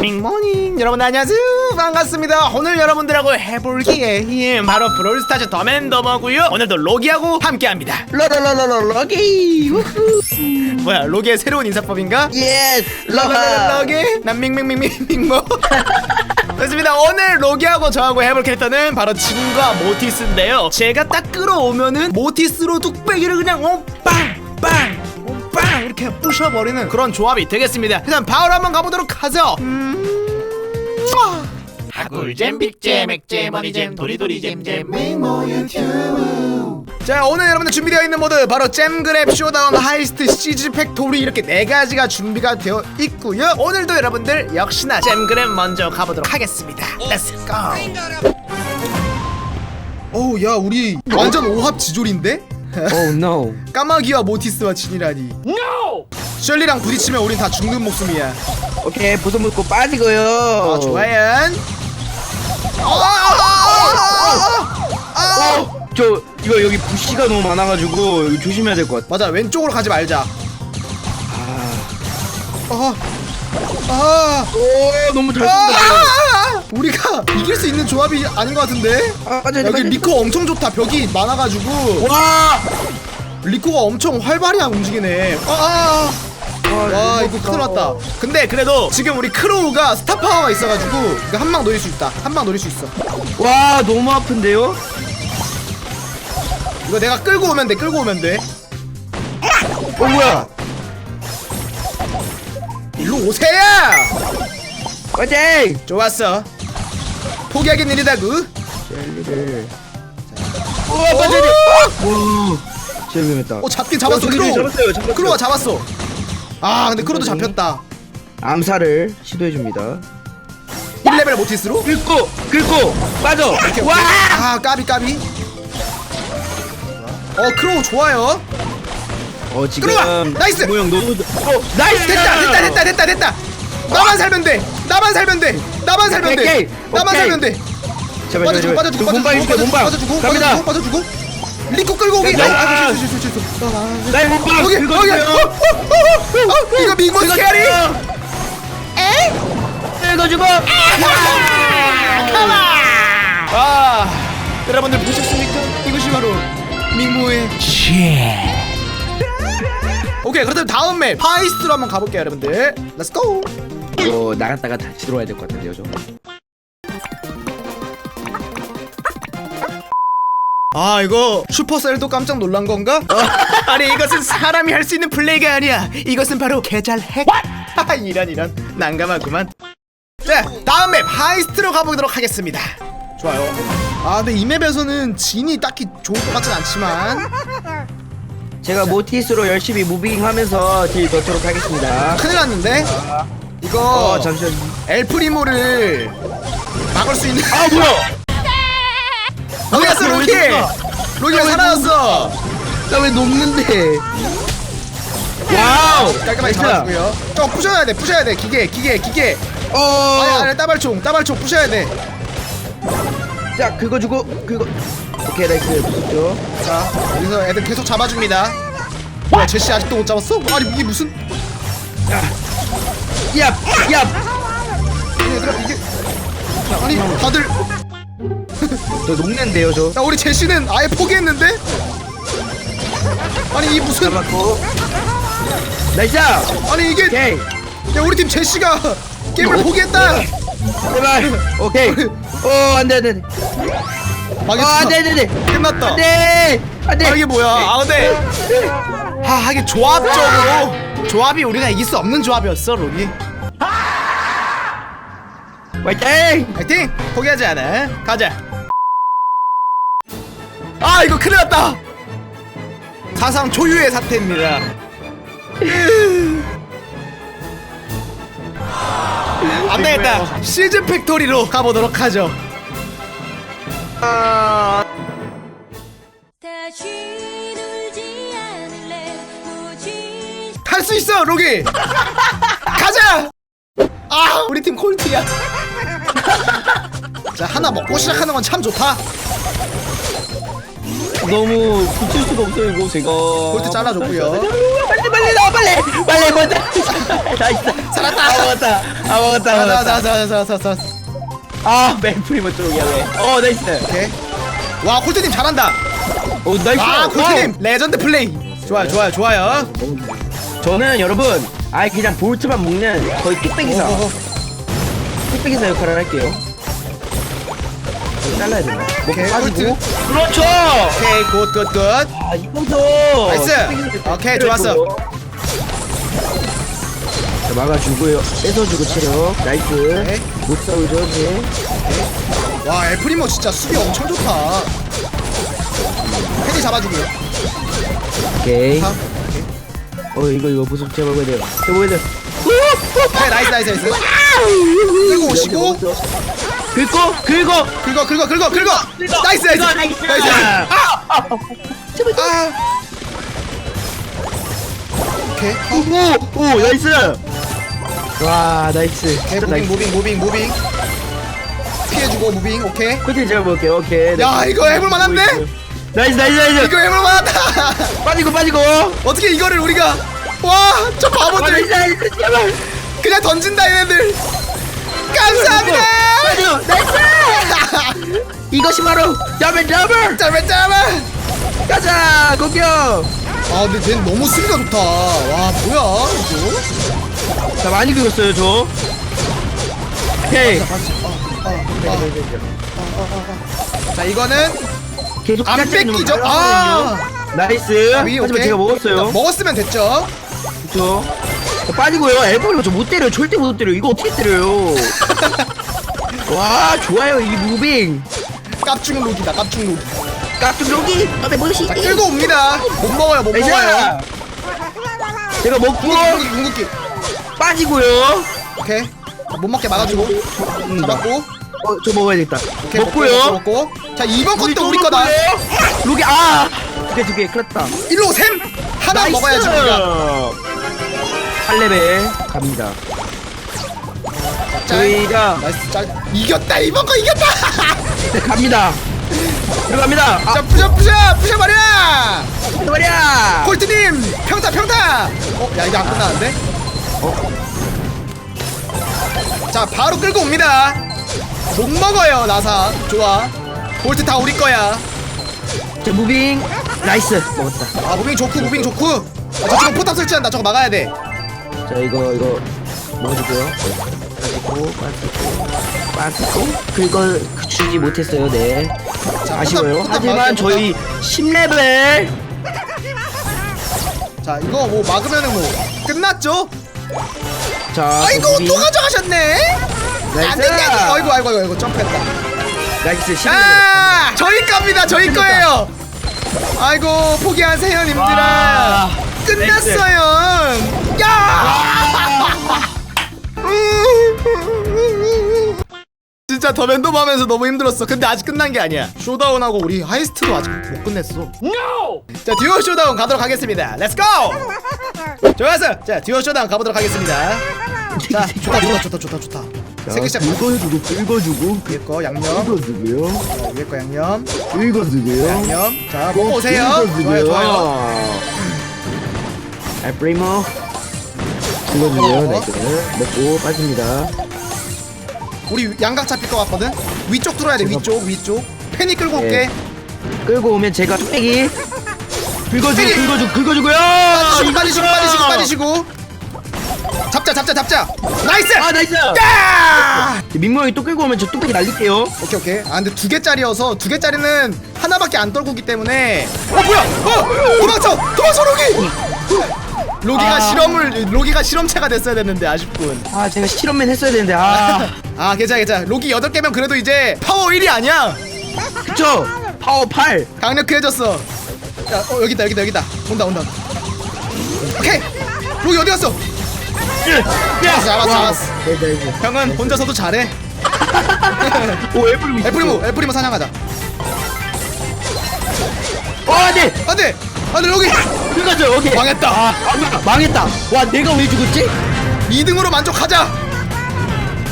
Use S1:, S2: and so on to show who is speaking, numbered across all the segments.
S1: 밍모닝 여러분 안녕하세요 반갑습니다 오늘 여러분들하고 해볼 게임 바로 브롤스타즈 더맨더머고요 오늘도 로기하고 함께합니다
S2: 러러러러러 러기
S1: 뭐야 로기의 새로운 인사법인가?
S2: 예스
S1: 러기 난 밍밍밍밍밍모 좋습니다 오늘 로기하고 저하고 해볼 캐릭터는 바로 진과 모티스인데요 제가 딱 끌어오면은 모티스로 뚝배기를 그냥 오빵빵 오빵 이렇게 부셔버리는 그런 조합이 되겠습니다. 일단 바로 한번 가보도록 하죠. 음... 하굴잼 빅잼 액잼 머니잼 도리도리잼잼. 밍모 유튜브. 자 오늘 여러분들 준비되어 있는 모드 바로 잼그랩 쇼다운 하이스트 시즈 팩토리 이렇게 네 가지가 준비가 되어 있고요. 오늘도 여러분들 역시나 잼그랩 먼저 가보도록 하겠습니다. Let's go. 어우 야 우리 완전 오합 지졸인데?
S2: 오노
S1: 까마귀와 모티스와 진이라니 셜리랑 부딪히면 우린 다 죽는 목숨이야
S2: 오케이 보석 물고 빠지고요
S1: 아 좋아요 아,
S2: 어, 저 이거 여기 부시가 너무 많아가지고 조심해야 될 것 같아
S1: 맞아 왼쪽으로 가지 말자
S2: 아,
S1: 아, 아,
S2: 오 너무 잘 쏜다.
S1: 아, 우리가 이길 수 있는 조합이 아닌 것 같은데?
S2: 아 맞아
S1: 여기 리코 엄청 좋다. 벽이 많아가지고.
S2: 와!
S1: 리코가 엄청 활발히 움직이네. 아, 아, 와 이거 큰일 났다. 근데 그래도 지금 우리 크로우가 스타 파워가 있어가지고 이거 한방 노릴 수 있다. 한 방 노릴 수 있어.
S2: 와 너무 아픈데요?
S1: 이거 내가 끌고 오면 돼 끌고 오면 돼.
S2: 어 뭐야
S1: 일로 오세요!
S2: 화이팅
S1: 좋았어. 포기하긴 일이다구.
S2: 젤리를. 우와 빠져야 제일 위험했다.
S1: 어 잡긴 잡았어.
S2: 어, 잡았어요, 잡았어요.
S1: 크로우가 잡았어. 아 근데 크로우도 잡혔다.
S2: 암살을 시도해줍니다.
S1: 1레벨 모티스로?
S2: 긁고 긁고 빠져!
S1: 오케이,
S2: 와
S1: 오케이. 아 까비 까비. 어 크로우 좋아요
S2: 어 지금
S1: 들어와! 나이스!
S2: 모형 너무 어 나이스
S1: 됐다 됐다 됐다 됐다 됐다 나만 살면 돼 나만 살면 돼 나만 살면 돼
S2: 오케이,
S1: 나만
S2: 오케이.
S1: 살면 돼
S2: 제발
S1: 빠져주고 빠져주고
S2: 몸빵
S1: 빠져주고
S2: 몸빵
S1: 빠져주고 빠져주고 빠져주고 리코 끌고 오기
S2: 야,
S1: 아,
S2: 야.
S1: 아. 아, 아,
S2: 나의 몸빵
S1: 여기 여기 어, 어,
S2: 어,
S1: 어, 어, 이거 민고 스케리
S2: 긁어주고
S1: 아 여러분들 보셨습니까 이것이 바로 민모의 오케이 그렇다면 다음 맵 파이스트로 한번 가볼게요 여러분들. 렛츠고
S2: 이거 나갔다가 다시 들어와야 될 것 같은데요
S1: 저아 이거 슈퍼셀도 깜짝 놀란 건가? 아니 이것은 사람이 할 수 있는 플레이가 아니야. 이것은 바로 계절 핵 이런 이런. 난감하구만. 자 다음 맵 하이스트로 가보도록 하겠습니다. 좋아요. 아 근데 이 맵에서는 진이 딱히 좋을 것 같진 않지만
S2: 제가 모티스로 열심히 무빙하면서 딜 넣도록 하겠습니다.
S1: 큰일 났는데? 이거
S2: 어 잠시만
S1: 엘프리모를 막을 수 있는
S2: 아 뭐야?
S1: 어디 갔어
S2: 왜
S1: 로키!
S2: 죽어?
S1: 로키가 사라졌어!
S2: 나 왜 녹는데? 와우!
S1: 깔끔하게
S2: 나이스.
S1: 잡아주고요. 저 부셔야 돼 부셔야 돼. 기계 기계 기계.
S2: 어.
S1: 아니 아니 따발총 따발총 부셔야 돼.
S2: 자 긁어주고 긁어 오케이 나이스 부셨죠.
S1: 자 여기서 애들 계속 잡아줍니다. 뭐야 제시 아직도 못 잡았어? 아니 이게 무슨?
S2: 얍얍
S1: 아니 얘들아 이게 아니 다들
S2: 저 녹는데요 저?
S1: 야 우리 제시는 아예 포기했는데? 아니 이 무슨
S2: 잡았고. 나이스!
S1: 아니 이게
S2: 오케이.
S1: 야 우리 팀 제시가 게임을 포기했다!
S2: 제발. 오케이. 어 안돼 안돼
S1: 망했다
S2: 안돼 안돼 안돼
S1: 끝났다.
S2: 안 돼 안 돼
S1: 아 이게 뭐야? 아 근데 아 하긴 조합적으로. 조합이 우리가 이길 수 없는 조합이었어 로기
S2: 화이팅!
S1: 파이팅! 포기하지 않아. 가자. 아 이거 큰일 났다. 사상 초유의 사태입니다. 안 되겠다. 시즌 팩토리로 가보도록 하죠 할수 있어 로기! 가자! 아 우리 팀 콜트야. 자 하나 먹고 시작하는 건 참 좋다.
S2: 너무 붙일 수가 없어요 이거 제가.
S1: 콜트 잘라줬고요.
S2: 빨리 빨리 빨리 나와 빨리! 빨리 먼저. 나이스
S1: 살았다.
S2: 아 먹었다. 아 먹었다
S1: 자, 자,
S2: 먹었다.
S1: 자, 자, 자, 자, 자.
S2: 아 맨프리먼 쪽이야 왜어 나이스
S1: 오케이. 와, 콜트님 잘한다.
S2: 오 나이스
S1: 아, 콜트님 레전드 플레이. 좋아요, 좋아요, 좋아요.
S2: 저는 여러분 아예 그냥 볼트만 먹는 거의 뚝배기사. 뚝배기사 역할을 할게요 잘라야 된다 먹고
S1: 오케이,
S2: 빠지고
S1: 볼트.
S2: 그렇죠
S1: 오케이, 굿, 굿, 굿.
S2: 아 이거도
S1: 나이스. 오케이, 좋았어.
S2: 자 막아주고요 뺏어주고 체력 나이스
S1: 오케이.
S2: 못 싸우죠 이제
S1: 와, 엘프리모 진짜 수비 엄청 좋다. 팬이 잡아주고요.
S2: 오케이
S1: 다.
S2: 어 이거 이거 무슨 제가 먹어야 돼요 먹어야 돼요
S1: 오케이, 나이스, 나이스, 나이스. 끌고 오시고.
S2: 긁고 긁고
S1: 긁어, 긁어, 긁어, 긁어. 나이스, 나이스.
S2: 긁어, 나이스.
S1: 나이스. 아! 아! 오케이. 어,
S2: 오! 오 나이스 와 나이스
S1: 오케이, 무빙,
S2: 나이스
S1: 무빙, 무빙, 무빙. 피해주고, 무빙, 오케이.
S2: 코치 제가 먹을게요 오케이
S1: 야, 이거 해볼만한데?
S2: 나이스 나이스 나이스
S1: 이거 해볼만하다.
S2: 빠지고 빠지고
S1: 어떻게 이거를 우리가. 와, 저
S2: 아, 나이스
S1: 바보들.
S2: 나이스 제발
S1: 그냥 던진다, 얘네들. 감사합니다.
S2: 빠지고 나이스 이것이 바로 더블 더블
S1: 짜면 짜면.
S2: 가자 공격
S1: 아, 근데 쟤는 너무 수비가 좋다. 와, 뭐야, 이거?
S2: 자 많이 긁었어요 저. 오케이.
S1: 자, 이거는
S2: 계속
S1: 안 뺏기죠?
S2: 좀
S1: 아.
S2: 나이스.
S1: 위,
S2: 하지만
S1: 오케이.
S2: 제가 먹었어요.
S1: 자, 먹었으면 됐죠.
S2: 그쵸? 자, 빠지고요. 엘보를 저못 때려요. 절대 못 때려요. 이거 어떻게 때려요? 와 좋아요 이 무빙.
S1: 깝충 룩이다, 깝충 룩.
S2: 깍둑 여기 어때 뭐시
S1: 자, 끌고 옵니다. 못 먹어요, 못 먹어요.
S2: 제가 먹고
S1: 궁극기, 궁극기.
S2: 빠지고요
S1: 오케이. 자, 못 먹게 막아주고. 잡았고.
S2: 어, 저 먹어야겠다
S1: 오케이,
S2: 먹고요
S1: 먹고, 먹고. 자, 이번 것도
S2: 또
S1: 우리 거다.
S2: 로기 아! 두개 두개 큰일 났다
S1: 일로 샘! 하나 먹어야지, 우리가.
S2: 8레벨 갑니다
S1: 짤.
S2: 저희가
S1: 나이스, 짤. 이겼다, 이번 거 이겼다!
S2: 네, 갑니다 들어갑니다 아
S1: 자, 부셔, 부셔, 부셔버려!
S2: 말이야
S1: 콜트님, 평타, 평타! 어, 야, 이거 안 끝나는데? 자, 바로 끌고 옵니다. 못 먹어요, 나사. 좋아. 볼트 다 우리 거야.
S2: 자 무빙 나이스 먹었다
S1: 아, 무빙 좋고, 무빙 좋고. 아, 저 지금 포탑 설치한다. 저거 막아야 돼.
S2: 자 이거 이거 먹어주고요 빠지고 빠지고 빠지고 그거 주지 못했어요 네
S1: 자,
S2: 아쉬워요
S1: 포탑, 포탑
S2: 하지만 저희 10레벨
S1: 포탑. 자, 이거 뭐 막으면은 뭐 끝났죠?
S2: 자
S1: 아이고. 또 가져가셨네? 안 된다. 이거. 아이고, 아이고, 아이고, 점프했다.
S2: 나이스 10레벨
S1: 아, 저희 겁니다. 저희 거예요. 아이고, 포기하세요, 님들아.
S2: 와,
S1: 끝났어요. 야! 진짜 더맨덤 하면서 너무 힘들었어. 근데 아직 끝난 게 아니야. 쇼다운하고 우리 하이스트도 아직 못 끝냈어. 자, 듀오 쇼다운 가도록 하겠습니다. 렛츠 고! 좋았어. 자, 듀오 쇼다운 가보도록 하겠습니다. 자, 좋다, 좋다, 좋다, 좋다, 좋다. 세개 시작.
S2: 긁어주고 긁어주고
S1: 위에 거 양념.
S2: 긁어주고요
S1: 자, 위에 거 양념.
S2: 긁어주고요
S1: 양념. 자, 먹고 오세요. 좋아요, 좋아요.
S2: 알프리모 긁어주고요 나이스 먹고 빠집니다
S1: 우리 양각 잡힐 것 같거든. 위쪽 들어야 돼. 위쪽, 위쪽. 팬이 끌고 올게.
S2: 예. 끌고 오면 제가 뚝배기 긁어주고! 긁어주고 긁어주고요
S1: 빠지시고, 빠지시고,
S2: 이거!
S1: 빠지시고, 빠지시고. 잡자, 잡자, 잡자. 나이스.
S2: 아 나이스
S1: 야!
S2: 민모 형이 또 끌고 오면 저 뚝배기 날릴게요
S1: 오케이, 오케이. 아, 근데 두 개짜리여서 두 개짜리는 하나밖에 안 떨구기 때문에. 어, 뭐야? 어, 도망쳐, 도망쳐, 로기. 로기가
S2: 아.
S1: 실험을 로기가 실험체가 됐어야 됐는데 아쉽군.
S2: 아 제가 실험맨 했어야 되는데 아
S1: 아, 괜찮아, 괜찮아. 로기 8 개면 그래도 이제 파워 1이 아니야.
S2: 그쵸 파워 8
S1: 강력해졌어. 야, 어, 여기다, 여기다, 여기다. 온다, 온다. 오케이. 로기 어디 갔어? 잡았어, 잡았어, 잡았어. 형은 혼자서도 잘해.
S2: 오 애플리모 있어.
S1: 애플리모, 애플리모 사냥하자.
S2: 어 안돼
S1: 안돼, 안돼 로기.
S2: 긁어줘 오케이
S1: 망했다.
S2: 아, 아 망했다 와 내가 왜 죽었지?
S1: 2등으로 만족하자.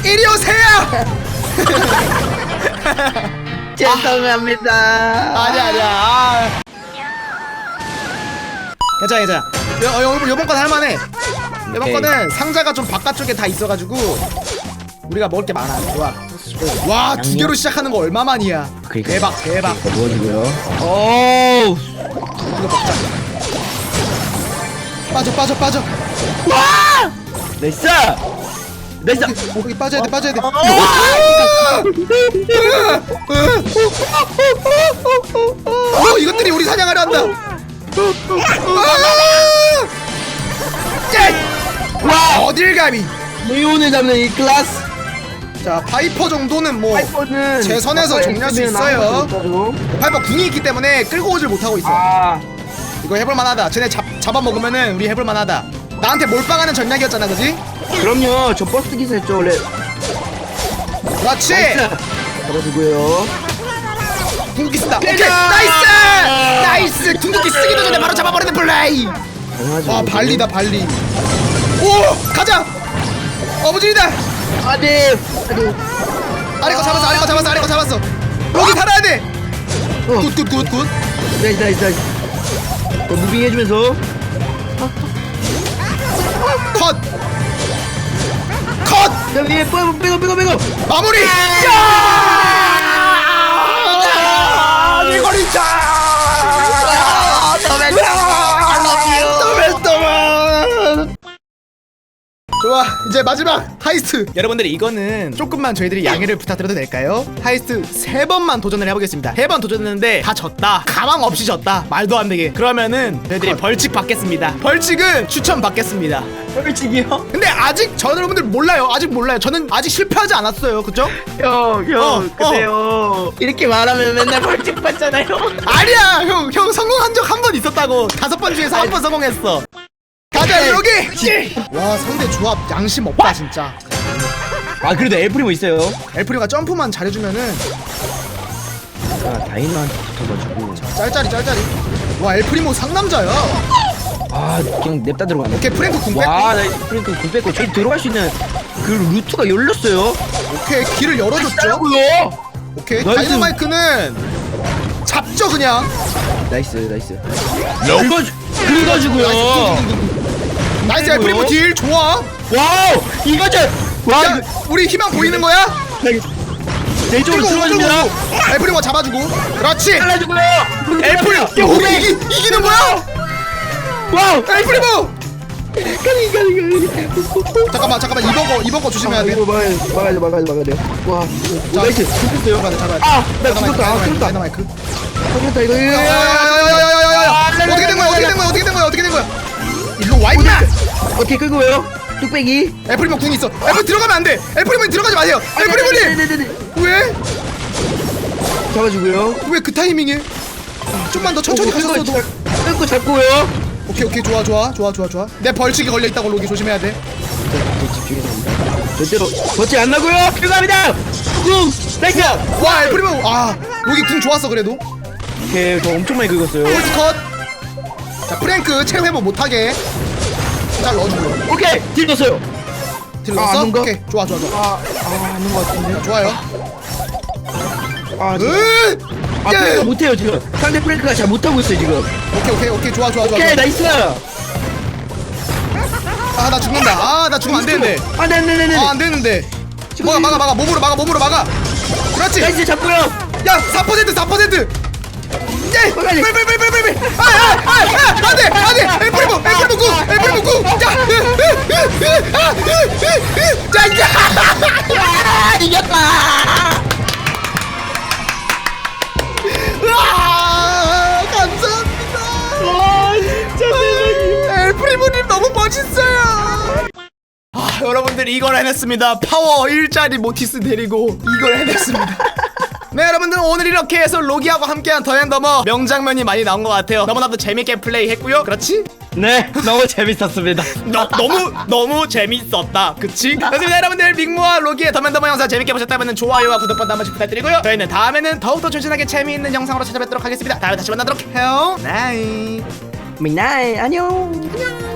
S1: 이리 오세요.
S2: 죄송합니다
S1: 아니야, 아니야. 아. 괜찮아, 괜찮아. 여, 여, 요번 건 할만해 이번
S2: 오케이.
S1: 거는 상자가 좀 바깥쪽에 다 있어가지고 우리가 먹을 게 많아 좋아 와 두 개로 시작하는 거 얼마만이야
S2: 그러니까.
S1: 대박 대박
S2: 이거 모아주고요 오
S1: 이거 먹자 빠져 빠져 빠져.
S2: 나이스! 나이스!
S1: 거기 빠져야 돼 빠져야 돼. 어 이것들이 우리 사냥하려 한다. 와! 어딜 감히?
S2: 레온을 잡는 이 클라스
S1: 자 파이퍼 정도는 뭐
S2: 파이퍼는
S1: 제 선에서 정리할 수 있어요. 파이퍼 궁이 있기 때문에 끌고 오질 못하고 있어
S2: 아.
S1: 이거 해볼 만하다. 쟤네 잡, 잡아먹으면은 우리 해볼 만하다. 나한테 몰빵하는 전략이었잖아 그지?
S2: 그럼요. 저 버스 기사 했죠 원래.
S1: 그렇지!
S2: 잡아주고요.
S1: 궁극기 쓴다. 오케이.
S2: 가자!
S1: 나이스! 나이스! 궁극기 쓰기도 전에 바로 잡아버리는 플레이!
S2: 당연하죠
S1: 와 발리다 발리. 오! 가자! 어부질이다
S2: 아네
S1: 아래 거 잡았어 아래 거 잡았어 아래 거 잡았어 여기 살아야 돼
S2: 어.
S1: 굿굿굿굿
S2: 나이스 나이스 나이스 어, 무빙 해주면서
S1: 컷! 컷!
S2: 자 위에 빼고 빼고 빼고 빼고
S1: 마무리! 야! 이거리자! 더맨더맨 좋아 이제 마지막 하이스트. 여러분들 이거는 조금만 저희들이 양해를 부탁드려도 될까요? 하이스트 세 번만 도전을 해보겠습니다. 세 번 도전했는데 다 졌다 가망 없이 졌다 말도 안 되게. 그러면은 저희들이 벌칙 받겠습니다. 벌칙은 추천 받겠습니다.
S2: 펼치기요?
S1: 근데 아직 저 여러분들 몰라요. 아직 몰라요. 저는 아직 실패하지 않았어요. 그죠?
S2: 형 형
S1: 어,
S2: 근데요. 이렇게 말하면 맨날 벌칙 받잖아요.
S1: 아니야 형 형 성공한 적 한 번 있었다고. 다섯 번 중에서 한 번 성공했어 가자 여기! 와 상대 조합 양심 없다 진짜.
S2: 아 그래도 엘프리모 있어요.
S1: 엘프리가 점프만 잘해주면은
S2: 아 다이너한테 붙어가지고.
S1: 짤짤이 짤짤이 와 엘프리모 상남자야.
S2: 아 그냥 냅다 들어가네.
S1: 오케이 프랭크 궁 뺐고.
S2: 와나 프랭크 군 뺐고. 저기 들어갈 수 있는 그 루트가 열렸어요.
S1: 오케이 길을 열어줬죠?
S2: 짜고요
S1: 오케이
S2: 나이스.
S1: 다이너마이크는 잡죠 그냥.
S2: 나이스 나이스. 긁어 긁어주고요
S1: 나이스 엘프리모 딜 좋아.
S2: 와우 이거죠 와
S1: 야 우리 희망 보이는 거야?
S2: 내 쪽으로
S1: 오줌 엘프리모 잡아주고. 그렇지.
S2: 잘라주고요.
S1: 엘프리모 야 우리 이기, 이기는 거야?
S2: 와우.
S1: 엘프리모
S2: 가리 가리 가리.
S1: 잠깐만 잠깐만. 이번 거 이번 거 조심해야 돼.
S2: 이거 막아야 돼 막아야 돼 막아야 돼 막아야 돼 와
S1: 자,
S2: 나이스.
S1: 돼 잡아야 돼
S2: 아나
S1: 다이너마이크,
S2: 죽었다. 아
S1: 다이너마이크,
S2: 죽었다.
S1: 다이너마이크.
S2: 이거 이거.
S1: 야야야야야야야야야.
S2: 아,
S1: 어떻게 된 거야 어떻게 된 거야 어떻게 된 거야 어떻게 된 거야 일로 와 임마!
S2: 오케이 끄고요 뚝배기.
S1: 애플리모 궁 있어. 애플 들어가면 안 돼. 애플리모 들어가지 마세요. 애플리모님
S2: 네네네네
S1: 왜?
S2: 잡아주고요.
S1: 왜 그 타이밍에? 좀만 더 천천히 가셨어도.
S2: 끊고 잡고요.
S1: 오케이 오케이. 좋아 좋아 좋아 좋아 좋아. 내 벌칙이 걸려 있다고 로기. 조심해야 돼.
S2: 집중해서 합니다 절대로 버치 안 나고요? 들어갑니다. 쿵! 나이스
S1: 와 애플리모 아 로기 궁 좋았어 그래도.
S2: 오케이 저 엄청 많이 긁었어요.
S1: 홀스 컷 자 프랭크 체력 회복 못하게. 잘 넣어주고
S2: 오케이! 딜 넣었어요.
S1: 딜
S2: 아,
S1: 넣었어?
S2: 거?
S1: 오케이. 좋아 좋아 좋아.
S2: 아아 안는 것 같은데.
S1: 좋아요.
S2: 아
S1: 으!
S2: 아,
S1: 예.
S2: 못해요 지금. 상대 프랭크가 잘 못하고 있어요 지금.
S1: 오케이 오케이 오케이. 좋아 좋아 좋아
S2: 오케이 나이스!
S1: 아 나 죽는다. 아 나 죽으면 안 되는데.
S2: 아 네네네네.
S1: 아 안 되는데. 막아 막아 막아. 몸으로 막아 몸으로 막아. 그렇지.
S2: 나이스 잡고요.
S1: 야4% 4% 예!
S2: 빨리.
S1: 빨리 빨리 빨리 빨리 아 아아아 안돼 안돼 엘프리모 엘프리모 구 엘프리모 구자 자 이제 아 감사합니다
S2: 와 진짜 대박이야
S1: 엘프리모님 너무 멋있어요 아 여러분들 이걸 해냈습니다 파워 일자리 모티스 데리고 이걸 해냈습니다 네 여러분들 오늘 이렇게 해서 로기하고 함께한 더앤더머 명장면이 많이 나온 것 같아요. 너무나도 재밌게 플레이했고요. 그렇지?
S2: 네 너무 재밌었습니다.
S1: 너, 너무 너무 재밌었다. 그치? 그렇습니다. 여러분들 빅모와 로기의 더맨더머 영상 재밌게 보셨다면 좋아요와 구독 버튼 한 번씩 부탁드리고요. 저희는 다음에는 더욱더 진진하게 재미있는 영상으로 찾아뵙도록 하겠습니다. 다음에 다시 만나도록 해요. 나이
S2: 미나이 안녕